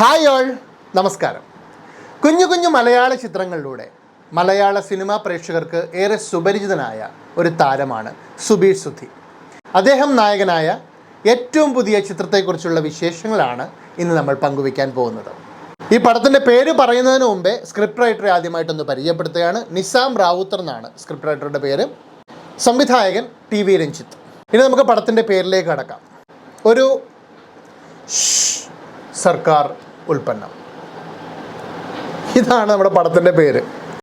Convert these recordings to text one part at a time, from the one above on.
Hi all നമസ്കാരം. കുഞ്ഞു കുഞ്ഞു മലയാള ചിത്രങ്ങളിലൂടെ മലയാള സിനിമാ പ്രേക്ഷകർക്ക് ഏറെ സുപരിചിതനായ ഒരു താരമാണ് സുബീർ സുധി. അദ്ദേഹം നായകനായ ഏറ്റവും പുതിയ ചിത്രത്തെക്കുറിച്ചുള്ള വിശേഷങ്ങളാണ് ഇന്ന് നമ്മൾ പങ്കുവയ്ക്കാൻ പോകുന്നത്. ഈ പടത്തിന്റെ പേര് പറയുന്നതിന് മുമ്പേ സ്ക്രിപ്റ്റ് റൈറ്ററെ ആദ്യമായിട്ടൊന്ന് പരിചയപ്പെടുത്തുകയാണ്. നിസാം റാവുത്തർ എന്നാണ് സ്ക്രിപ്റ്റ് റൈറ്ററുടെ പേര്. സംവിധായകൻ ടി വി രഞ്ജിത്ത്. ഇനി നമുക്ക് പടത്തിന്റെ പേരിലേക്ക് കടക്കാം. ഒരു സർക്കാർ ഉൽപ്പന്നം. ഇതാണ് നമ്മുടെ പടത്തിന്റെ പേര്.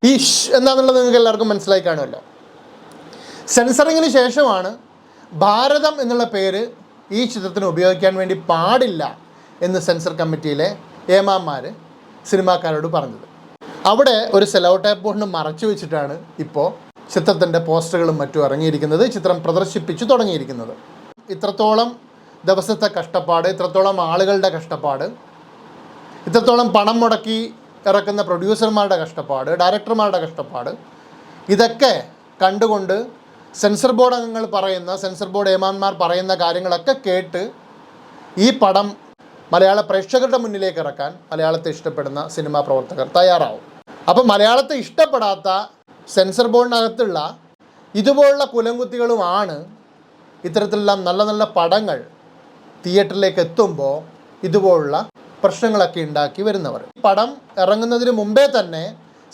ഈ എന്താണെന്നുള്ളത് നിങ്ങൾക്ക് എല്ലാവർക്കും മനസ്സിലായി കാണുമല്ലോ. സെൻസറിങ്ങിന് ശേഷമാണ് ഭാരതം എന്നുള്ള പേര് ഈ ചിത്രത്തിന് ഉപയോഗിക്കാൻ വേണ്ടി പാടില്ല എന്ന് സെൻസർ കമ്മിറ്റിയിലെ ഏമാന്മാർ സിനിമാക്കാരോട് പറഞ്ഞത്. അവിടെ ഒരു സെലോ ടേപ്പ് കൊണ്ട് മറച്ചു വെച്ചിട്ടാണ് ഇപ്പോൾ ചിത്രത്തിന്റെ പോസ്റ്ററുകളും മറ്റും ഇറങ്ങിയിരിക്കുന്നത്. ചിത്രം പ്രദർശിപ്പിച്ചു തുടങ്ങിയിരിക്കുന്നത്. ഇത്രത്തോളം ദിവസത്തെ കഷ്ടപ്പാട് ഇത്രത്തോളം ആളുകളുടെ കഷ്ടപ്പാട് ഇത്രത്തോളം പണം മുടക്കി ഇറക്കുന്ന പ്രൊഡ്യൂസർമാരുടെ കഷ്ടപ്പാട് ഡയറക്ടർമാരുടെ കഷ്ടപ്പാട്. ഇതൊക്കെ കണ്ടുകൊണ്ട് സെൻസർ ബോർഡ് അംഗങ്ങൾ പറയുന്ന സെൻസർ ബോർഡ് ഏമാന്മാർ പറയുന്ന കാര്യങ്ങളൊക്കെ കേട്ട് ഈ പടം മലയാള പ്രേക്ഷകരുടെ മുന്നിലേക്ക് ഇറക്കാൻ മലയാളത്തെ ഇഷ്ടപ്പെടുന്ന സിനിമാ പ്രവർത്തകർ തയ്യാറാവും. അപ്പം മലയാളത്തെ ഇഷ്ടപ്പെടാത്ത സെൻസർ ബോർഡിനകത്തുള്ള ഇതുപോലുള്ള കുലംകുത്തികളുമാണ് ഇത്തരത്തിലുള്ള നല്ല നല്ല പടങ്ങൾ തിയേറ്ററിലേക്ക് എത്തുമ്പോൾ ഇതുപോലുള്ള പ്രശ്നങ്ങളൊക്കെ ഉണ്ടാക്കി വരുന്നവർ. പടം ഇറങ്ങുന്നതിന് മുമ്പേ തന്നെ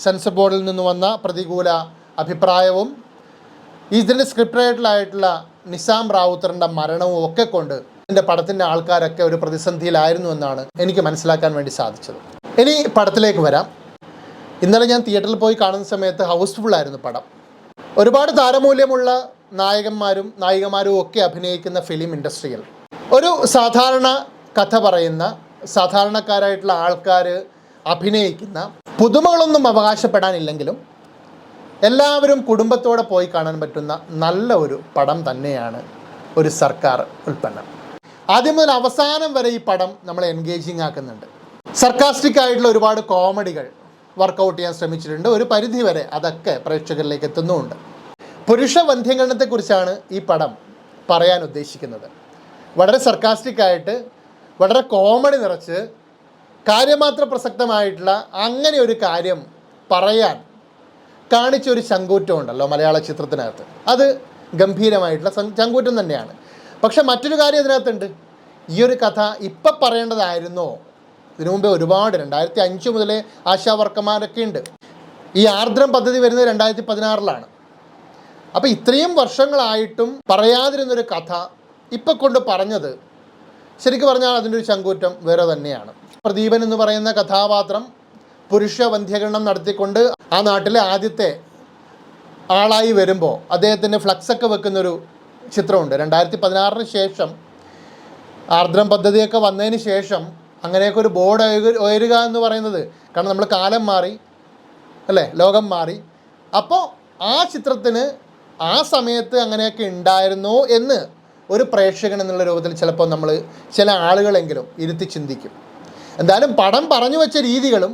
സെൻസർ ബോർഡിൽ നിന്ന് വന്ന പ്രതികൂല അഭിപ്രായവും ഇതിന്റെ സ്ക്രിപ്റ്റ് റൈറ്ററായിട്ടുള്ള നിസാം റാവുത്തറിന്റെ മരണവും ഒക്കെ കൊണ്ട് ഇതിന്റെ പടത്തിന്റെ ആൾക്കാരൊക്കെ ഒരു പ്രതിസന്ധിയിലായിരുന്നു എന്നാണ് എനിക്ക് മനസ്സിലാക്കാൻ വേണ്ടി സാധിച്ചത്. ഇനി പടത്തിലേക്ക് വരാം. ഇന്നലെ ഞാൻ തിയേറ്ററിൽ പോയി കാണുന്ന സമയത്ത് ഹൗസ്ഫുൾ ആയിരുന്നു പടം. ഒരുപാട് താരമൂല്യമുള്ള നായകന്മാരും നായികമാരും ഒക്കെ അഭിനയിക്കുന്ന ഫിലിം ഇൻഡസ്ട്രിയിൽ. ഒരു സാധാരണ കഥ പറയുന്ന സാധാരണക്കാരായിട്ടുള്ള ആൾക്കാർ അഭിനയിക്കുന്ന പുതുമകളൊന്നും അവകാശപ്പെടാനില്ലെങ്കിലും എല്ലാവരും കുടുംബത്തോടെ പോയി കാണാൻ പറ്റുന്ന നല്ല ഒരു പടം തന്നെയാണ് ഒരു സർക്കാർ ഉൽപ്പന്നം. ആദ്യം മുതൽ അവസാനം വരെ ഈ പടം നമ്മളെ എൻഗേജിങ് ആക്കുന്നുണ്ട്. സർക്കാസ്റ്റിക് ആയിട്ടുള്ള ഒരുപാട് കോമഡികൾ വർക്കൗട്ട് ചെയ്യാൻ ശ്രമിച്ചിട്ടുണ്ട്. ഒരു പരിധി വരെ അതൊക്കെ പ്രേക്ഷകരിലേക്ക് എത്തുന്നുമുണ്ട്. പുരുഷ വന്ധ്യങ്കരണത്തെക്കുറിച്ചാണ് ഈ പടം പറയാൻ ഉദ്ദേശിക്കുന്നത്. വളരെ സർക്കാസ്റ്റിക് ആയിട്ട് വളരെ കോമഡി നിറച്ച് കാര്യമാത്ര പ്രസക്തമായിട്ടുള്ള അങ്ങനെ ഒരു കാര്യം പറയാൻ കാണിച്ച ഒരു ചങ്കൂറ്റം ഉണ്ടല്ലോ മലയാള ചിത്രത്തിനകത്ത്. അത് ഗംഭീരമായിട്ടുള്ള ചങ്കൂറ്റം തന്നെയാണ്. പക്ഷെ മറ്റൊരു കാര്യം ഇതിനകത്തുണ്ട്. ഈ ഒരു കഥ ഇപ്പം പറയേണ്ടതായിരുന്നോ? ഇതിനു മുമ്പേ ഒരുപാട് രണ്ടായിരത്തി അഞ്ച് മുതലേ ആശാവർക്കന്മാരൊക്കെ ഉണ്ട്. ഈ ആർദ്രം പദ്ധതി വരുന്നത് രണ്ടായിരത്തി പതിനാറിലാണ് അപ്പോൾ ഇത്രയും വർഷങ്ങളായിട്ടും പറയാതിരുന്നൊരു കഥ ഇപ്പം കൊണ്ട് പറഞ്ഞത് ശരിക്കും പറഞ്ഞാൽ അതിന്റെ ഒരു ചങ്കൂറ്റം വേറെ തന്നെയാണ്. പ്രദീപൻ എന്ന് പറയുന്ന കഥാപാത്രം പുരുഷ വന്ധ്യകരണം നടത്തിക്കൊണ്ട് ആ നാട്ടിലെ ആദ്യത്തെ ആളായി വരുമ്പോൾ അദ്ദേഹത്തിന്റെ ഫ്ലക്സൊക്കെ വെക്കുന്നൊരു ചിത്രമുണ്ട്. രണ്ടായിരത്തി പതിനാറിന് ശേഷം ആർദ്രം പദ്ധതിയൊക്കെ വന്നതിന് ശേഷം അങ്ങനെയൊക്കെ ഒരു ബോർഡ് ഉയരുക എന്ന് പറയുന്നത് കാരണം നമ്മൾ കാലം മാറി അല്ലേ? ലോകം മാറി. അപ്പോൾ ആ ചിത്രത്തിന് ആ സമയത്ത് അങ്ങനെയൊക്കെ ഉണ്ടായിരുന്നു എന്ന് ഒരു പ്രേക്ഷകൻ എന്നുള്ള രൂപത്തിൽ ചിലപ്പോൾ നമ്മൾ ചില ആളുകളെങ്കിലും ഇരുത്തി ചിന്തിക്കും. എന്തായാലും പടം പറഞ്ഞു വെച്ച രീതികളും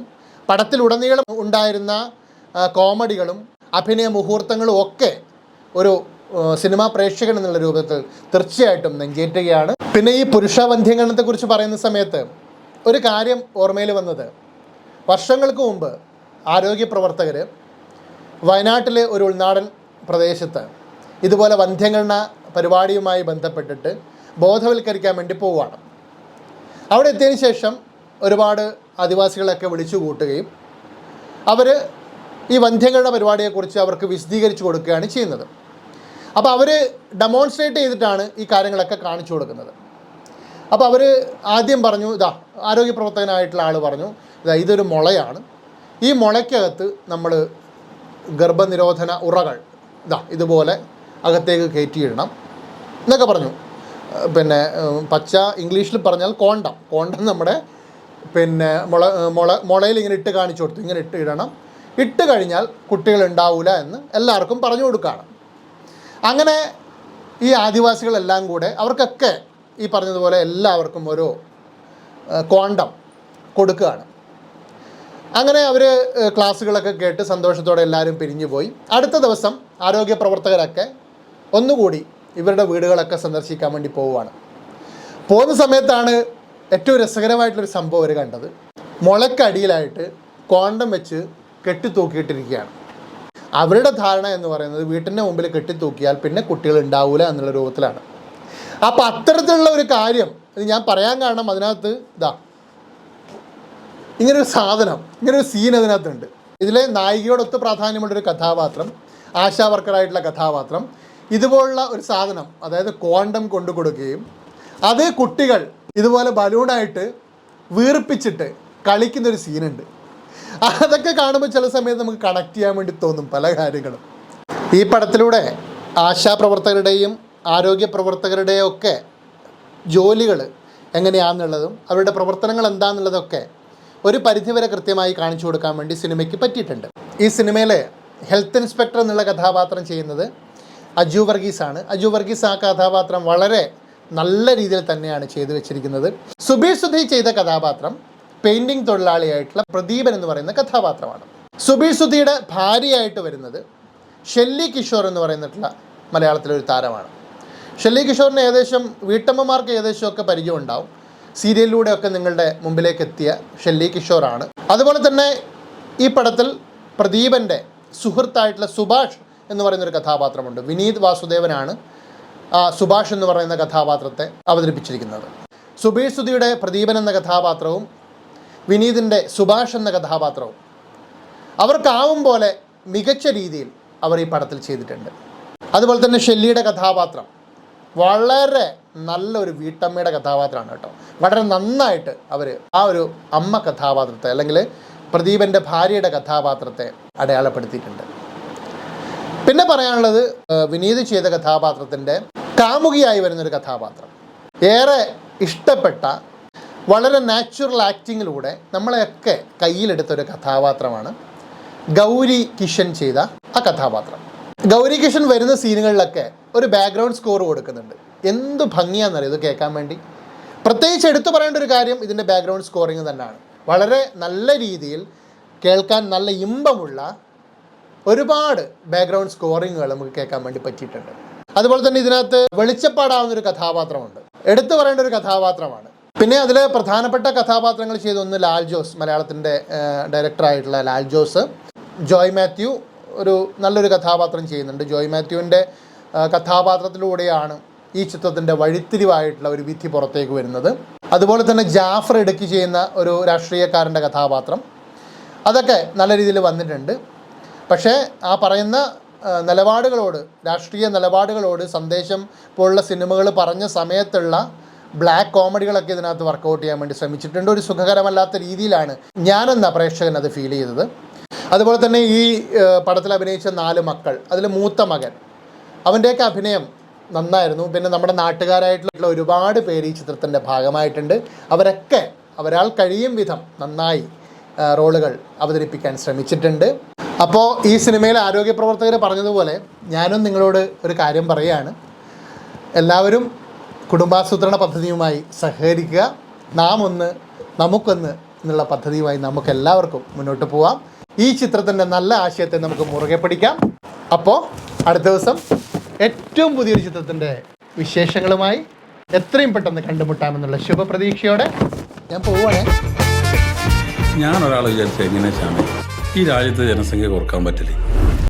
പടത്തിലുടനീളം ഉണ്ടായിരുന്ന കോമഡികളും അഭിനയ മുഹൂർത്തങ്ങളും ഒക്കെ ഒരു സിനിമാ പ്രേക്ഷകൻ എന്നുള്ള രൂപത്തിൽ തീർച്ചയായിട്ടും നെഞ്ചേറ്റുകയാണ്. പിന്നെ ഈ പുരുഷവന്ധ്യംഗണത്തെക്കുറിച്ച് പറയുന്ന സമയത്ത് ഒരു കാര്യം ഓർമ്മയിൽ വന്നത്. വർഷങ്ങൾക്ക് മുമ്പ് ആരോഗ്യ പ്രവർത്തകർ വയനാട്ടിലെ ഒരു ഉൾനാടൻ പ്രദേശത്ത് ഇതുപോലെ വന്ധ്യംഗണന പരിപാടിയുമായി ബന്ധപ്പെട്ടിട്ട് ബോധവൽക്കരിക്കാൻ വേണ്ടി പോവുകയാണ്. അവിടെ എത്തിയതിന് ശേഷം ഒരുപാട് ആദിവാസികളൊക്കെ വിളിച്ചു കൂട്ടുകയും അവർ ഈ വന്ധ്യങ്ങളുടെ പരിപാടിയെക്കുറിച്ച് അവർക്ക് വിശദീകരിച്ചു കൊടുക്കുകയാണ് ചെയ്യുന്നത്. അപ്പോൾ അവർ ഡെമോൺസ്ട്രേറ്റ് ചെയ്തിട്ടാണ് ഈ കാര്യങ്ങളൊക്കെ കാണിച്ചു കൊടുക്കുന്നത്. അപ്പോൾ അവർ ആദ്യം പറഞ്ഞു ഇതാ ആരോഗ്യ പ്രവർത്തകനായിട്ടുള്ള ആൾ പറഞ്ഞു ഇതാ ഇതൊരു മുളയാണ്. ഈ മുളയ്ക്കകത്ത് നമ്മൾ ഗർഭനിരോധന ഉറകൾ ഇതാ ഇതുപോലെ അകത്തേക്ക് കയറ്റിയിടണം എന്നൊക്കെ പറഞ്ഞു. പിന്നെ പച്ച ഇംഗ്ലീഷിൽ പറഞ്ഞാൽ കോണ്ടം. കോണ്ടം നമ്മുടെ പിന്നെ മുള മുള മുളയിൽ ഇങ്ങനെ ഇട്ട് കാണിച്ചു കൊടുത്തു. ഇങ്ങനെ ഇട്ട് ഇടണം. ഇട്ട് കഴിഞ്ഞാൽ കുട്ടികൾ ഉണ്ടാവില്ല എന്ന് എല്ലാവർക്കും പറഞ്ഞു കൊടുക്കുകയാണ് അങ്ങനെ ഈ ആദിവാസികളെല്ലാം കൂടെ അവർക്കൊക്കെ ഈ പറഞ്ഞതുപോലെ എല്ലാവർക്കും ഒരു കോണ്ടം കൊടുക്കുകയാണ്. അങ്ങനെ അവർ ക്ലാസ്സുകളൊക്കെ കേട്ട് സന്തോഷത്തോടെ എല്ലാവരും പിരിഞ്ഞു പോയി അടുത്ത ദിവസം ആരോഗ്യ പ്രവർത്തകരൊക്കെ ഒന്നുകൂടി ഇവരുടെ വീടുകളൊക്കെ സന്ദർശിക്കാൻ വേണ്ടി പോവുകയാണ്. പോകുന്ന സമയത്താണ് ഏറ്റവും രസകരമായിട്ടുള്ളൊരു സംഭവം അവർ കണ്ടത്. മുളക്കടിയിലായിട്ട് കോണ്ടം വെച്ച് കെട്ടിത്തൂക്കിയിട്ടിരിക്കുകയാണ്. അവരുടെ ധാരണ എന്ന് പറയുന്നത് വീട്ടിന്റെ മുമ്പിൽ കെട്ടിത്തൂക്കിയാൽ പിന്നെ കുട്ടികൾ ഉണ്ടാവില്ല എന്നുള്ള രൂപത്തിലാണ്. അപ്പം അത്തരത്തിലുള്ള ഒരു കാര്യം ഇത് ഞാൻ പറയാൻ കാരണം അതിനകത്ത് ഇതാ ഇങ്ങനൊരു സാധനം ഇങ്ങനൊരു സീൻ അതിനകത്തുണ്ട്. ഇതിലെ നായികയോടൊത്ത് പ്രാധാന്യമുള്ളൊരു കഥാപാത്രം ആശാ വർക്കറായിട്ടുള്ള കഥാപാത്രം ഇതുപോലുള്ള ഒരു സാധനം അതായത് ക്വാണ്ടം കൊണ്ടു കൊടുക്കുകയും അത് കുട്ടികൾ ഇതുപോലെ ബലൂണായിട്ട് വീർപ്പിച്ചിട്ട് കളിക്കുന്നൊരു സീനുണ്ട് അതൊക്കെ കാണുമ്പോൾ ചില സമയത്ത് നമുക്ക് കണക്ട് ചെയ്യാൻ വേണ്ടി തോന്നും പല കാര്യങ്ങളും. ഈ പടത്തിലൂടെ ആശാപ്രവർത്തകരുടെയും ആരോഗ്യ പ്രവർത്തകരുടെയും ഒക്കെ ജോലികൾ എങ്ങനെയാണെന്നുള്ളതും അവരുടെ പ്രവർത്തനങ്ങൾ എന്താണെന്നുള്ളതൊക്കെ ഒരു പരിധിവരെ കൃത്യമായി കാണിച്ചു കൊടുക്കാൻ വേണ്ടി സിനിമയ്ക്ക് പറ്റിയിട്ടുണ്ട്. ഈ സിനിമയിലെ ഹെൽത്ത് ഇൻസ്പെക്ടർ എന്നുള്ള കഥാപാത്രം ചെയ്യുന്നത് അജു വർഗീസാണ്. അജു വർഗീസ് ആ കഥാപാത്രം വളരെ നല്ല രീതിയിൽ തന്നെയാണ് ചെയ്തു വെച്ചിരിക്കുന്നത്. സുബീർ സുധി ചെയ്ത കഥാപാത്രം പെയിന്റിംഗ് തൊഴിലാളിയായിട്ടുള്ള പ്രദീപൻ എന്ന് പറയുന്ന കഥാപാത്രമാണ്. സുബീർ സുധിയുടെ ഭാര്യയായിട്ട് വരുന്നത് ഷെല്ലി കിഷോർ എന്ന് പറയുന്നിട്ടുള്ള മലയാളത്തിലെ ഒരു താരമാണ്. ഷെല്ലി കിഷോറിന് ഏകദേശം വീട്ടമ്മമാർക്ക് ഏകദേശമൊക്കെ പരിചയം ഉണ്ടാവും. സീരിയലിലൂടെയൊക്കെ നിങ്ങളുടെ മുമ്പിലേക്ക് എത്തിയ ഷെല്ലി കിഷോറാണ്. അതുപോലെ തന്നെ ഈ പടത്തിൽ പ്രദീപന്റെ സുഹൃത്തായിട്ടുള്ള സുഭാഷ് എന്ന് പറയുന്നൊരു കഥാപാത്രമുണ്ട്. വിനീത് വാസുദേവനാണ് സുഭാഷ് എന്ന് പറയുന്ന കഥാപാത്രത്തെ അവതരിപ്പിച്ചിരിക്കുന്നത്. സുബീർ സുധിയുടെ പ്രദീപൻ എന്ന കഥാപാത്രവും വിനീതിന്റെ സുഭാഷ് എന്ന കഥാപാത്രവും അവർക്കാവും പോലെ മികച്ച രീതിയിൽ അവർ ഈ പടത്തിൽ ചെയ്തിട്ടുണ്ട്. അതുപോലെ തന്നെ ഷെല്ലിയുടെ കഥാപാത്രം വളരെ നല്ലൊരു വീട്ടമ്മയുടെ കഥാപാത്രമാണ് കേട്ടോ. വളരെ നന്നായിട്ട് അവർ ആ ഒരു അമ്മ കഥാപാത്രത്തെ അല്ലെങ്കിൽ പ്രദീപന്റെ ഭാര്യയുടെ കഥാപാത്രത്തെ അടയാളപ്പെടുത്തിയിട്ടുണ്ട്. പിന്നെ പറയാനുള്ളത് വിനീത് ചെയ്ത കഥാപാത്രത്തിന്റെ കാമുകിയായി വരുന്നൊരു കഥാപാത്രം. ഏറെ ഇഷ്ടപ്പെട്ട വളരെ നാച്ചുറൽ ആക്ടിങ്ങിലൂടെ നമ്മളെയൊക്കെ കയ്യിലെടുത്ത ഒരു കഥാപാത്രമാണ് ഗൗരി കിഷൻ ചെയ്ത ആ കഥാപാത്രം. ഗൗരി കിഷൻ വരുന്ന സീനുകളിലൊക്കെ ഒരു ബാക്ക്ഗ്രൗണ്ട് സ്കോർ കൊടുക്കുന്നുണ്ട്. എന്ത് ഭംഗിയാണെന്നറിയോ? ഇത് കേൾക്കാൻ വേണ്ടി. പ്രത്യേകിച്ച് എടുത്തു പറയേണ്ട ഒരു കാര്യം ഇതിന്റെ ബാക്ക്ഗ്രൗണ്ട് സ്കോറിങ് തന്നെയാണ്. വളരെ നല്ല രീതിയിൽ കേൾക്കാൻ നല്ല ഇമ്പമുള്ള ഒരുപാട് ബാക്ക്ഗ്രൗണ്ട് സ്കോറിങ്ങുകൾ നമുക്ക് കേൾക്കാൻ വേണ്ടി പറ്റിയിട്ടുണ്ട്. അതുപോലെ തന്നെ ഇതിനകത്ത് വെളിച്ചപ്പാടാവുന്ന ഒരു കഥാപാത്രമുണ്ട്. എടുത്തു പറയേണ്ട ഒരു കഥാപാത്രമാണ്. പിന്നെ അതിൽ പ്രധാനപ്പെട്ട കഥാപാത്രങ്ങൾ ചെയ്ത ഒന്ന് ലാൽ ജോസ് മലയാളത്തിന്റെ ഡയറക്ടറായിട്ടുള്ള ലാൽ ജോസ്. ജോയ് മാത്യു ഒരു നല്ലൊരു കഥാപാത്രം ചെയ്യുന്നുണ്ട്. ജോയ് മാത്യുവിന്റെ കഥാപാത്രത്തിലൂടെയാണ് ഈ ചിത്രത്തിന്റെ വഴിത്തിരിവായിട്ടുള്ള ഒരു വിധി പുറത്തേക്ക് വരുന്നത്. അതുപോലെ തന്നെ ജാഫർ എടുക്കി ചെയ്യുന്ന ഒരു രാഷ്ട്രീയക്കാരന്റെ കഥാപാത്രം. അതൊക്കെ നല്ല രീതിയിൽ വന്നിട്ടുണ്ട്. പക്ഷേ ആ പറയുന്ന നിലപാടുകളോട് രാഷ്ട്രീയ നിലപാടുകളോട് സന്ദേശം പോലുള്ള സിനിമകൾ പറഞ്ഞ സമയത്തുള്ള ബ്ലാക്ക് കോമഡികളൊക്കെ ഇതിനകത്ത് വർക്കൗട്ട് ചെയ്യാൻ വേണ്ടി ശ്രമിച്ചിട്ടുണ്ട്. ഒരു സുഖകരമല്ലാത്ത രീതിയിലാണ് ഞാനെന്ന പ്രേക്ഷകൻ അത് ഫീൽ ചെയ്തത്. അതുപോലെ തന്നെ ഈ പടത്തിൽ അഭിനയിച്ച നാല് മക്കൾ അതിൽ മൂത്ത മകൻ അവന്റെയൊക്കെ അഭിനയം നന്നായിരുന്നു. പിന്നെ നമ്മുടെ നാട്ടുകാരായിട്ടുള്ള ഒരുപാട് പേര് ഈ ചിത്രത്തിന്റെ ഭാഗമായിട്ടുണ്ട്. അവരൊക്കെ അവരാൾ കഴിയും വിധം നന്നായി റോളുകൾ അവതരിപ്പിക്കാൻ ശ്രമിച്ചിട്ടുണ്ട്. അപ്പോൾ ഈ സിനിമയിലെ ആരോഗ്യ പ്രവർത്തകർ പറഞ്ഞതുപോലെ ഞാനും നിങ്ങളോട് ഒരു കാര്യം പറയുകയാണ്. എല്ലാവരും കുടുംബാസൂത്രണ പദ്ധതിയുമായി സഹകരിക്കുക. നാം ഒന്ന് നമുക്കൊന്ന് എന്നുള്ള പദ്ധതിയുമായി നമുക്ക് എല്ലാവർക്കും മുന്നോട്ട് പോവാം. ഈ ചിത്രത്തിന്റെ നല്ല ആശയത്തെ നമുക്ക് മുറുകെ പിടിക്കാം. അപ്പോൾ അടുത്ത ദിവസം ഏറ്റവും പുതിയൊരു ചിത്രത്തിന്റെ വിശേഷങ്ങളുമായി എത്രയും പെട്ടെന്ന് കണ്ടുമുട്ടാമെന്നുള്ള ശുഭപ്രതീക്ഷയോടെ ഞാൻ പോവുകയാണേ. ഞാൻ ഒരാൾ വിചാരിച്ചു എങ്ങനെ ഈ രാജ്യത്തെ ജനസംഖ്യ കുറയ്ക്കാൻ പറ്റില്ലേ?